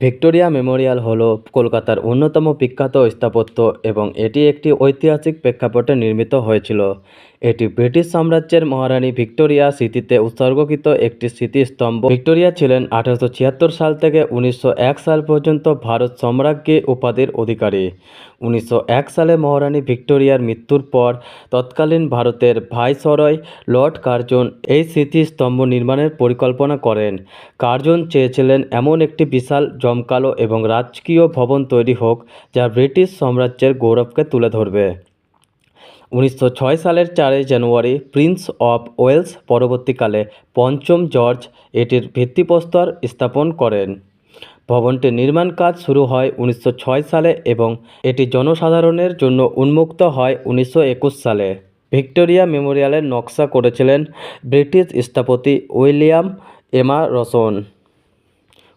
Victoria Memorial হল কলকাতার অন্যতম বিখ্যাত স্থাপত্য এবং এটি একটি ঐতিহাসিক প্রেক্ষাপটে নির্মিত হয়েছিল। এটি ব্রিটিশ সাম্রাজ্যের মহারানী ভিক্টোরিয়া স্মৃতিতে উৎসর্গকৃত একটি স্মৃতিস্তম্ভ। ভিক্টোরিয়া ছিলেন আঠারোশো ছিয়াত্তর সাল থেকে উনিশশো এক সাল পর্যন্ত ভারত সম্রাজ্ঞী উপাধির অধিকারী। উনিশশো এক সালে মহারানী ভিক্টোরিয়ার মৃত্যুর পর তৎকালীন ভারতের ভাইসরয় লর্ড কার্জন এই স্মৃতিস্তম্ভ নির্মাণের পরিকল্পনা করেন। কার্জন চেয়েছিলেন এমন একটি বিশাল, জমকালো এবং রাজকীয় ভবন তৈরি হোক, যা ব্রিটিশ সাম্রাজ্যের গৌরবকে তুলে ধরবে। উনিশশো ছয় সালের চারই জানুয়ারি প্রিন্স অফ ওয়েলস পরবর্তীকালে পঞ্চম জর্জ এটির ভিত্তিপ্রস্তর স্থাপন করেন। ভবনটির নির্মাণ কাজ শুরু হয় উনিশশো ছয় সালে এবং এটি জনসাধারণের জন্য উন্মুক্ত হয় উনিশশো একুশ সালে। ভিক্টোরিয়া মেমোরিয়ালের নকশা করেছিলেন ব্রিটিশ স্থপতি উইলিয়াম এমা এমারসন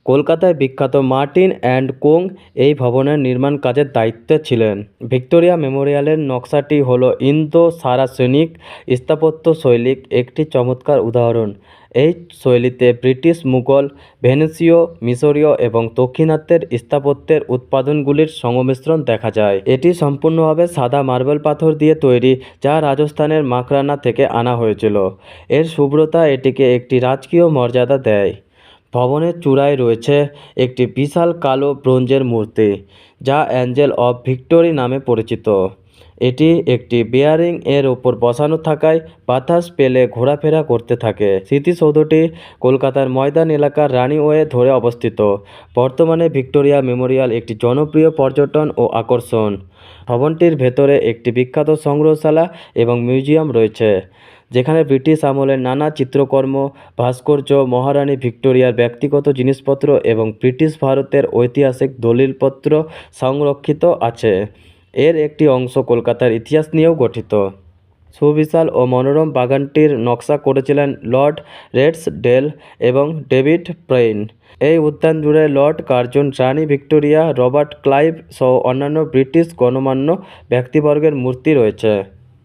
কলকাতায় বিখ্যাত মার্টিন অ্যান্ড কোং এই ভবনের নির্মাণ কাজের দায়িত্বে ছিলেন। ভিক্টোরিয়া মেমোরিয়ালের নকশাটি হল ইন্দো সারাসেনিক স্থাপত্য শৈলীর একটি চমৎকার উদাহরণ। এই শৈলীতে ব্রিটিশ মুঘল, ভেনেসীয়, মিশরীয় এবং দক্ষিণাত্যের স্থাপত্যের উৎপাদনগুলির সংমিশ্রণ দেখা যায়। এটি সম্পূর্ণভাবে সাদা মার্বেল পাথর দিয়ে তৈরি, যা রাজস্থানের মাকরানা থেকে আনা হয়েছিল। এর শুভ্রতা এটিকে একটি রাজকীয় মর্যাদা দেয়। ভবনের চূড়ায় রয়েছে একটি বিশাল কালো ব্রোঞ্জের মূর্তি, যা অ্যাঞ্জেল অফ ভিক্টোরি নামে পরিচিত। এটি একটি বেয়ারিং এর ওপর বসানো থাকায় বাতাস পেলে ঘোরাফেরা করতে থাকে। স্মৃতিসৌধটি কলকাতার ময়দান এলাকার রানিওয়ে ধরে অবস্থিত। বর্তমানে ভিক্টোরিয়া মেমোরিয়াল একটি জনপ্রিয় পর্যটন ও আকর্ষণ। ভবনটির ভেতরে একটি বিখ্যাত সংগ্রহশালা এবং মিউজিয়াম রয়েছে। যেখানে ব্রিটিশ আমলের নানা চিত্রকর্ম, ভাস্কর্য, মহারানী ভিক্টোরিয়ার ব্যক্তিগত জিনিসপত্র এবং ব্রিটিশ ভারতের ঐতিহাসিক দলিলপত্র সংরক্ষিত আছে। এর একটি অংশ কলকাতার ইতিহাস নিয়েও গঠিত। সুবিশাল ও মনোরম বাগানটির নকশা করেছিলেন লর্ড রেডসডেল এবং ডেভিড প্রেইন। এই উদ্যান জুড়ে লর্ড কার্জন, রানী ভিক্টোরিয়া, রবার্ট ক্লাইভ সহ অন্যান্য ব্রিটিশ গণমান্য ব্যক্তিবর্গের মূর্তি রয়েছে।